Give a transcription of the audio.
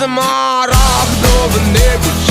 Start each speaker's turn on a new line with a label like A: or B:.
A: смарагдове небо чекає